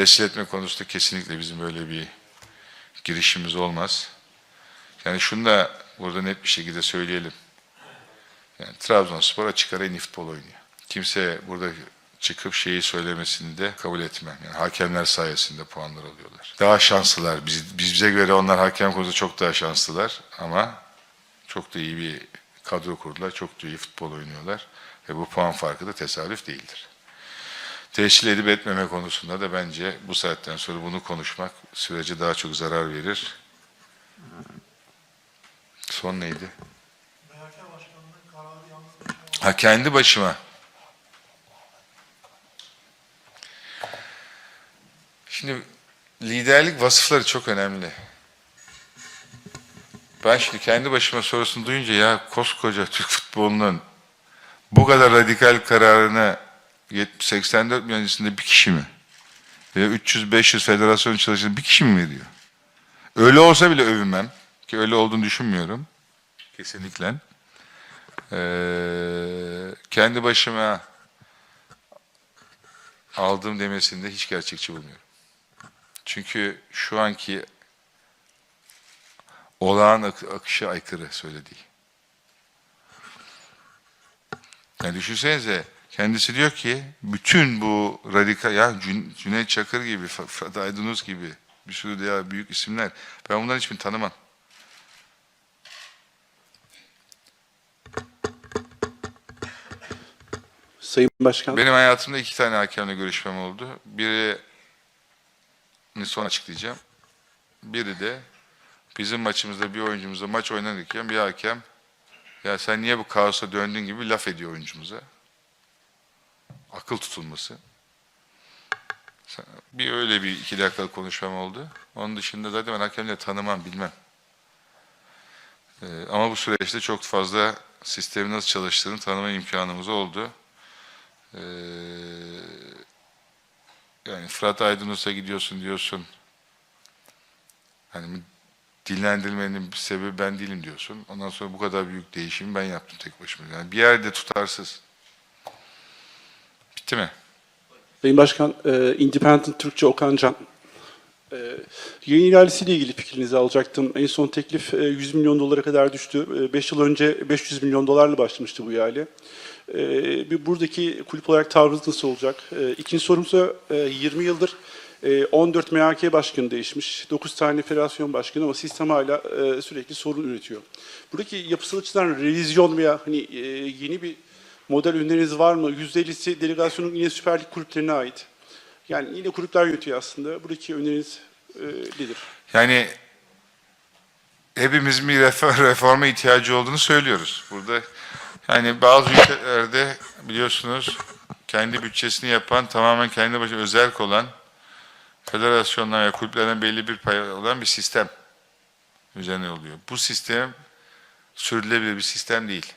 tescil etme konusunda kesinlikle bizim böyle bir girişimimiz olmaz. Yani şunu da burada net bir şekilde söyleyelim. Yani Trabzonspor açık ara futbol oynuyor. Kimse burada çıkıp şeyi söylemesini de kabul etmem. Yani hakemler sayesinde puanlar alıyorlar. Daha şanslılar. Biz, bize göre onlar hakem konusunda çok daha şanslılar ama çok da iyi bir kadro kurdular. Çok da iyi futbol oynuyorlar. Ve bu puan farkı da tesadüf değildir. Teşkil edip etmeme konusunda da bence bu saatten sonra bunu konuşmak sürece daha çok zarar verir. Son neydi? Ha kendi başıma. Şimdi liderlik vasıfları çok önemli. Ben şimdi kendi başıma sorusunu duyunca ya koskoca Türk futbolunun bu kadar radikal kararını 70 84 milyon içinde bir kişi mi? Veya 300-500 federasyon çalışan bir kişi mi veriyor? Öyle olsa bile övünmem. Ki öyle olduğunu düşünmüyorum. Kesinlikle. Ee, kendi başıma aldım demesinde hiç gerçekçi bulmuyorum. Çünkü şu anki olağan ak- akışa aykırı söylediği. Yani düşünsenize kendisi diyor ki bütün bu radikal ya Cün- Cüneyt Çakır gibi, Fırat Aydınus gibi bir sürü daha büyük isimler. Ben bunların hiçbirini tanımam. Sayın Başkan. Benim hayatımda iki tane hakemle görüşmem oldu. Biri son açıklayacağım. Biri de bizim maçımızda bir oyuncumuza maç oynanırken bir hakem ya sen niye bu kaosa döndün gibi laf ediyor oyuncumuza. Akıl tutulması. Bir öyle bir iki dakikalık konuşmam oldu. Onun dışında zaten ben hakemleri tanımam, bilmem. Ee, ama bu süreçte çok fazla sistemin nasıl çalıştığını tanıma imkanımız oldu. Ee, yani Fırat Aydınus'a gidiyorsun diyorsun. Hani dinlendirmenin sebebi ben değilim diyorsun. Ondan sonra bu kadar büyük değişimi ben yaptım tek başıma. Yani bir yerde tutarsız. Bitti mi? Sayın Başkan, e, Independent Türkçe Okan Can. E, yayın ihalesiyle ilgili fikrinizi alacaktım. En son teklif e, 100 milyon dolara kadar düştü. 5 yıl önce 500 milyon dolarla başlamıştı bu ihale. E, bir buradaki kulüp olarak tavrınız nasıl olacak? E, ikinci sorumsa e, 20 yıldır e, 14 MHK başkanı değişmiş, 9 tane federasyon başkanı ama sistem hala e, sürekli sorun üretiyor. Buradaki yapısal açıdan revizyon veya hani e, yeni bir model öneriniz var mı? %50'si delegasyonun yine Süper Lig kulüplerine ait. Yani yine kulüpler yönetiyor aslında. Buradaki öneriniz e, nedir? Yani hepimizin bir refor- reforma ihtiyacı olduğunu söylüyoruz. Burada yani bazı ülkelerde biliyorsunuz kendi bütçesini yapan tamamen kendi başına özel olan federasyonlar ve kulüplerden belli bir pay olan bir sistem üzerine oluyor. Bu sistem sürdürülebilir bir sistem değil.